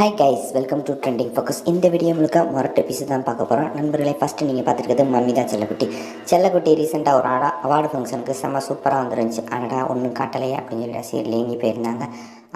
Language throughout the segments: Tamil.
Hi guys welcome to trending focus இந்த வீடியோ முழுக்க மொரட்டு பீஸு தான் பார்க்க போகிறோம் நண்பர்களை ஃபஸ்ட்டு நீங்கள் பார்த்துருக்கிறது மம்மி தான் செல்லக்குட்டி செல்லக்குட்டி ரீசெண்டாக ஒரு ஆடா அவார்டு ஃபங்க்ஷனுக்கு செம்ம சூப்பராக வந்துருந்துச்சு. ஆனடா ஒன்றும் காட்டலையே அப்படின்னு சொல்லி ரசிகர் லேங்கி போயிருந்தாங்க.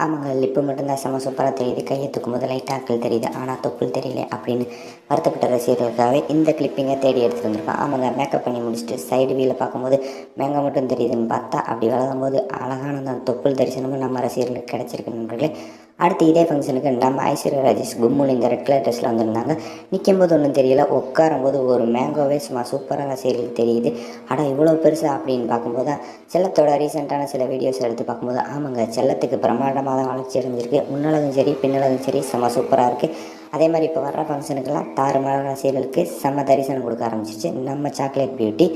ஆமாங்க லிப்பு மட்டும்தான் செம்ம சூப்பராக தெரியுது. கையை தூக்கும் போது லைட்டாக அக்கள் தெரியுது. ஆனால் தொப்புள் தெரியல அப்படின்னு வருத்தப்பட்ட ரசிகர்களுக்காகவே இந்த கிளிப்பிங்கை தேடி எடுத்துகிட்டு வந்திருக்கோம். ஆமாங்க மேக்கப் பண்ணி முடிச்சுட்டு சைடு வீல பார்க்கும்போது மேங்க மட்டும் தெரியுதுன்னு பார்த்தா அப்படி வளரும் போது அழகான அந்த தொப்புள் தரிசனமும் நம்ம ரசிகர்களுக்கு கிடச்சிருக்கு நண்பர்களே. அடுத்து இதே ஃபங்க்ஷனுக்கு நம்ம ஐஸ்வர்யா ராஜேஷ் கும்முல் இந்த ரெட் கலர் ட்ரெஸ்ஸில் வந்திருந்தாங்க. நிற்கும் போது ஒன்றும் தெரியல உட்காரும் போது ஒரு மேங்கோவே சும்மா சூப்பராக ரசிகர்களுக்கு தெரியுது. ஆனால் இவ்வளோ பெருசு அப்படின்னு பார்க்கும்போது தான் செல்லத்தோட ரீசெண்டான சில வீடியோஸ் எடுத்து பார்க்கும்போது ஆமாங்க செல்லத்துக்கு பிரம்மாண்டமாக தான் வளர்ச்சி அடைஞ்சிருக்கு. முன்னளவும் சரி பின்னளவும் சரி செம்ம சூப்பராக இருக்குது அதே மாதிரி இப்போ வர்ற ஃபங்க்ஷனுக்கெல்லாம் தாறுமாற ரசிகர்களுக்கு செம்ம தரிசனம் கொடுக்க ஆரம்பிச்சிச்சு நம்ம சாக்லேட் பியூட்டி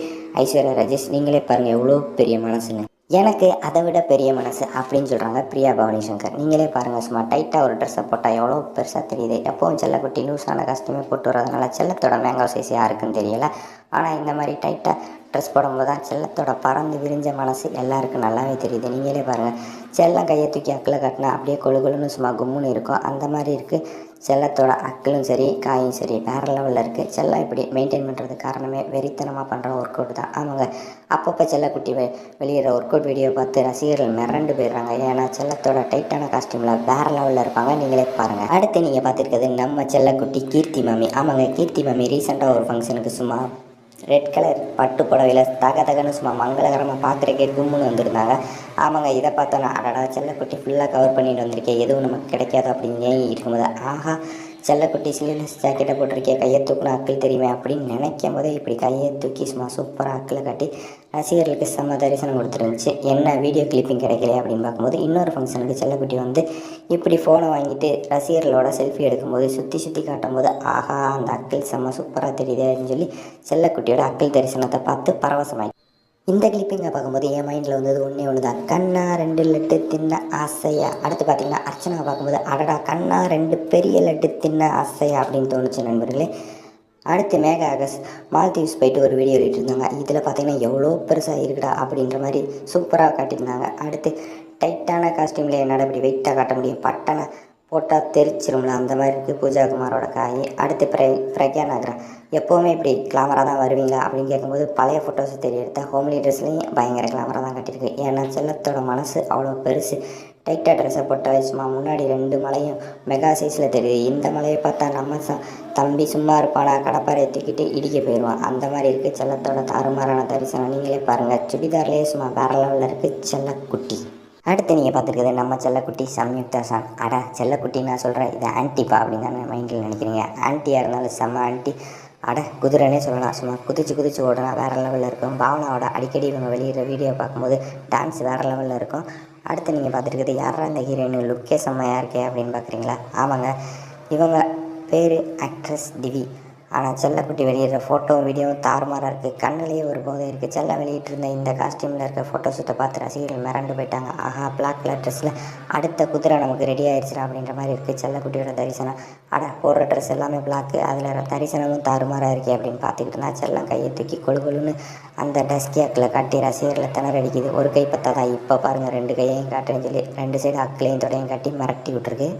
ஐஸ்வர்யா ராஜேஷ் நீங்களே பாருங்கள் எவ்வளோ பெரிய மனசுன்னு எனக்கு அதை விட பெரிய மனசு அப்படின்னு சொல்கிறாங்க பிரியா பவானி சங்கர் நீங்களே பாருங்கள் சும்மா டைட்டாக ஒரு ட்ரெஸ்ஸை போட்டால் எவ்வளோ பெருசாக தெரியுது. எப்போவும் செல்லக்குட்டி லூஸான கஸ்டமே போட்டு வரதுனால செல்லத்தோட மேங்கோ சைஸ் யாருக்குன்னு தெரியலை. ஆனால் இந்த மாதிரி டைட்டாக ட்ரெஸ் போடும்போது தான் செல்லத்தோட பறந்து விரிஞ்ச மனசு எல்லாருக்கும் நல்லாவே தெரியுது. நீங்களே பாருங்கள் செல்லம் கையை தூக்கி அக்கில் கட்டினா அப்படியே கொழுகுழுன்னு சும்மா கும்முன்னு இருக்கும். அந்த மாதிரி இருக்குது செல்லத்தோட அக்களும் சரி காயும் சரி வேறு லெவலில் இருக்குது செல்லம் இப்படி மெயின்டைன் பண்ணுறதுக்கு காரணமே வெறித்தனமாக பண்ணுற ஒர்க் அவுட் தான். அவங்க அப்பப்போ செல்லக்குட்டி வெ வெளியிற ஒர்க் அவுட் வீடியோ பார்த்து ரசிகர்கள் மிரண்டு போயிடுறாங்க. ஏன்னா செல்லத்தோட டைட்டான காஸ்டியூமில் வேறு லெவலில் இருப்பாங்க. நீங்களே பாருங்கள் அடுத்து நீங்கள் பார்த்துருக்கிறது நம்ம செல்லக்குட்டி கீர்த்தி மாமி. ஆமாங்க கீர்த்தி மாமி ரீசெண்டாக ஒரு ஃபங்க்ஷனுக்கு சும்மா ரெட் கலர் பட்டு புடவையில் தக தகன்னு சும்மா மங்களகரமாக பார்க்குறக்கே கும்முன்னு வந்திருந்தாங்க. ஆமாங்க இதை பார்த்தோன்னா அடடா செல்லக்குட்டி ஃபுல்லாக கவர் பண்ணிட்டு வந்திருக்கேன் எதுவும் நமக்கு கிடைக்காது அப்படின்னு இருக்கும்போது ஆஹா செல்லக்குட்டி ஸ்லீவ்லெஸ் ஜாக்கெட்டை போட்டிருக்கே கையை தூக்கின அக்கிள் தெரியுமே அப்படின்னு நினைக்கும் போதே இப்படி கையை தூக்கி சும்மா சூப்பராக அக்கில் காட்டி ரசிகர்களுக்கு செம்ம தரிசனம் கொடுத்துருந்துச்சு. என்ன வீடியோ கிளிப்பிங் கிடைக்கல அப்படின்னு பார்க்கும்போது இன்னொரு ஃபங்க்ஷனுக்கு செல்லக்குட்டி வந்து இப்படி ஃபோனை வாங்கிட்டு ரசிகர்களோட செல்ஃபி எடுக்கும்போது சுற்றி சுற்றி காட்டும் போது ஆஹா அந்த அக்கில் செம்ம சூப்பராக தெரியுது அப்படின்னு சொல்லி செல்லக்குட்டியோட அக்கள் தரிசனத்தை பார்த்து பரவசமாகி இந்த கிளிப்பிங்கை பார்க்கும்போது என் மைண்டில் வந்தது ஒன்றே ஒன்று தான் கண்ணா ரெண்டு லட்டு தின்ன ஆசையா? அடுத்து பார்த்தீங்கன்னா அர்ச்சனாவை பார்க்கும்போது அடடா கண்ணா ரெண்டு பெரிய லட்டு தின்ன ஆசையா அப்படின்னு தோணுச்சு நண்பர்களே. அடுத்து மேக ஆகஸ் மால்தீவ்ஸ் போயிட்டு ஒரு வீடியோ இருந்தாங்க. இதில் பார்த்தீங்கன்னா எவ்வளோ பெருசாக இருக்குடா அப்படின்ற மாதிரி சூப்பராக காட்டியிருந்தாங்க. அடுத்து டைட்டான காஸ்டியூமில் என்னால் அப்படி வெயிட்டாக காட்ட முடியும். பட்டனை போட்டால் தெரிச்சிரும்ல அந்த மாதிரி இருக்குது பூஜா குமாரோட காய். அடுத்து பிர பிரக்யா நகரம் எப்போவுமே இப்படி கிளாமராக தான் வருவீங்களா அப்படின்னு கேட்கும்போது பழைய ஃபோட்டோஸ் தெரிய எடுத்த ஹோம்லி ட்ரெஸ்லேயும் பயங்கர கிளாமராக தான் கட்டியிருக்கு. ஏன்னா செல்லத்தோட மனசு அவ்வளோ பெருசு. டைட்டாக ட்ரெஸ்ஸை போட்டால் சும்மா முன்னாடி ரெண்டு மலையும் மெகா சைஸில் தெரியுது. இந்த மலையை பார்த்தா நம்ம ச தம்பி சும்மா இருப்பானா கடப்பாரை தூக்கிட்டு இடிக்க போயிடுவான் அந்த மாதிரி இருக்குது செல்லத்தோட தாறுமாறான தரிசனம். நீங்களே பாருங்கள் சுடிதார்லேயே சும்மா வேற லெவலில் இருக்குது செல்லக்குட்டி. அடுத்து நீங்கள் பார்த்துருக்குது நம்ம செல்லக்குட்டி சம்யுக்தா சாங் அட செல்லக்குட்டி நான் சொல்கிறேன் இது ஆன்ட்டிப்பா அப்படின்னு தான் மைண்டில் நினைக்கிறீங்க. ஆன்ட்டியாக இருந்தாலும் செம்ம ஆன்ட்டி அட குதிரைனே சொல்லலாம் சும்மா குதிச்சு குதிச்சு ஓடலாம் வேறு லெவலில் இருக்கும். பாவனாவோட அடிக்கடி இவங்க வெளியிடுற வீடியோ பார்க்கும்போது டான்ஸ் வேறு லெவலில் இருக்கும். அடுத்து நீங்கள் பார்த்துருக்குது யாரா இந்த ஹீரோயின் லுக்கே செம்மையாக இருக்கே அப்படின்னு பார்க்குறீங்களா? ஆமாங்க இவங்க பேர் ஆக்ட்ரஸ் திவி ஆனால் செல்லக்குட்டி வெளியிடுற ஃபோட்டோ வீடியோவும் தாறுமாறாக இருக்குது கண்ணிலேயே ஒரு போதை இருக்குது செல்ல வெளியிட்டிருந்த இந்த காஸ்டியூமில் இருக்க ஃபோட்டோ ஷூட்டை பார்த்து ரசிகர்கள் மிரண்டு போயிட்டாங்க. ஆஹா பிளாக் கலர் ட்ரெஸ்ஸில் அடுத்த குதிரை நமக்கு ரெடி ஆயிடுச்சுடா அப்படின்ற மாதிரி இருக்குது செல்லக்குட்டியோட தரிசனம். அட போடுற ட்ரெஸ் எல்லாமே பிளாக்கு அதில் தரிசனமும் தாறுமாறாக இருக்கே அப்படின்னு பார்த்துக்கிட்டு இருந்தா செல்லம் கையை தூக்கி கொழு கொழுன்னு அந்த டஸ்கியாக்கில் காட்டி ரசிகர்களை திணறடிக்குது. ஒரு கை பத்தாதா? இப்போ பாருங்கள் ரெண்டு கையையும் காட்டுறேன்னு சொல்லி ரெண்டு சைடு அக்கிலையும் தொடையும் காட்டி மிரட்டி விட்டுருக்கு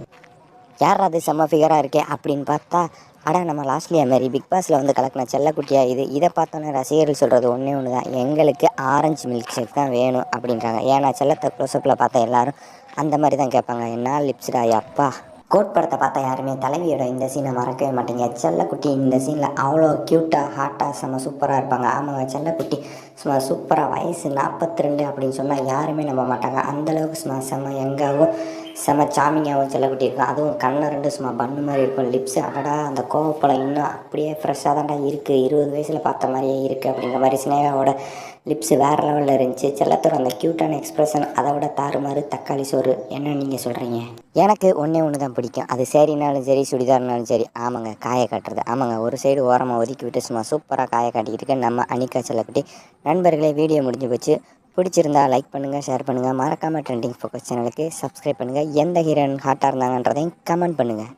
யார் அது? செம்ம ஃபிகராக இருக்கே அப்படின்னு பார்த்தா அடா நம்ம லாஸ்ட்லியா மாரி பிக் பாஸில் வந்து கலக்கின செல்லக்குட்டியா இது? இதை பார்த்தோன்னே ரசிகர்கள் சொல்கிறது ஒன்றே ஒன்று தான். எங்களுக்கு ஆரஞ்சு மில்க் ஷேக் தான் வேணும் அப்படின்றாங்க. ஏன்னா செல்லத்தை க்ளோஸ்அப்பில் பார்த்தா எல்லாரும் அந்த மாதிரி தான் கேட்பாங்க. என்ன லிப்ஸ்டா அப்பா கோட் படத்தை பார்த்தா யாருமே தலைவியோட இந்த சீனை மறக்கவே மாட்டேங்க. செல்லக்குட்டி இந்த சீனில் அவ்வளோ க்யூட்டாக ஹாட்டாக செம்ம சூப்பராக இருப்பாங்க. ஆமாங்க செல்லக்குட்டி சும்மா சூப்பராக வயசு நாற்பத்தி ரெண்டு அப்படின்னு சொன்னால் யாருமே நம்ப மாட்டாங்க. அந்தளவுக்கு சும்மா செம்ம எங்காகவும் செம்ம சாமிங்காகவும் செல்லக்குட்டி இருக்கும். அதுவும் கண்ணை ரெண்டு சும்மா பண்ணு மாதிரி இருக்கும். லிப்ஸு அடடா அந்த கோவப்பழம் இன்னும் அப்படியே ஃப்ரெஷ்ஷாக தான்டா இருக்குது இருபது வயசில் பார்த்த மாதிரியே இருக்குது அப்படிங்கிற மாதிரி ஸ்னேகாவோட லிப்ஸு வேறு லெவலில் இருந்துச்சு. செல்லத்தோட அந்த க்யூட்டான எக்ஸ்ப்ரெஷன் அதை விட தாறுமாறு தக்காளி சோறு. என்ன நீங்கள் சொல்கிறீங்க எனக்கு ஒன்றே ஒன்று தான் பிடிக்கும். அது சரினாலும் சரி சுடிதார்னாலும் சரி. ஆமாங்க காய காட்டுறது. ஆமாங்க ஒரு சைடு ஓரமாக ஒதுக்கி விட்டு சும்மா சூப்பராக காய காட்டிக்கிட்டு நம்ம அணிக்கா செல்லக்குட்டி. நண்பர்களே வீடியோ முடிஞ்சு போச்சு. பிடிச்சிருந்தா லைக் பண்ணுங்கள் ஷேர் பண்ணுங்கள் மறக்காமல் ட்ரெண்டிங் ஃபோக்கஸ் சேனலுக்கு சப்ஸ்கிரைப் பண்ணுங்கள் எந்த ஹீரோயின் ஹாட்டாக இருந்தாங்கன்றதையும் கமெண்ட் பண்ணுங்கள்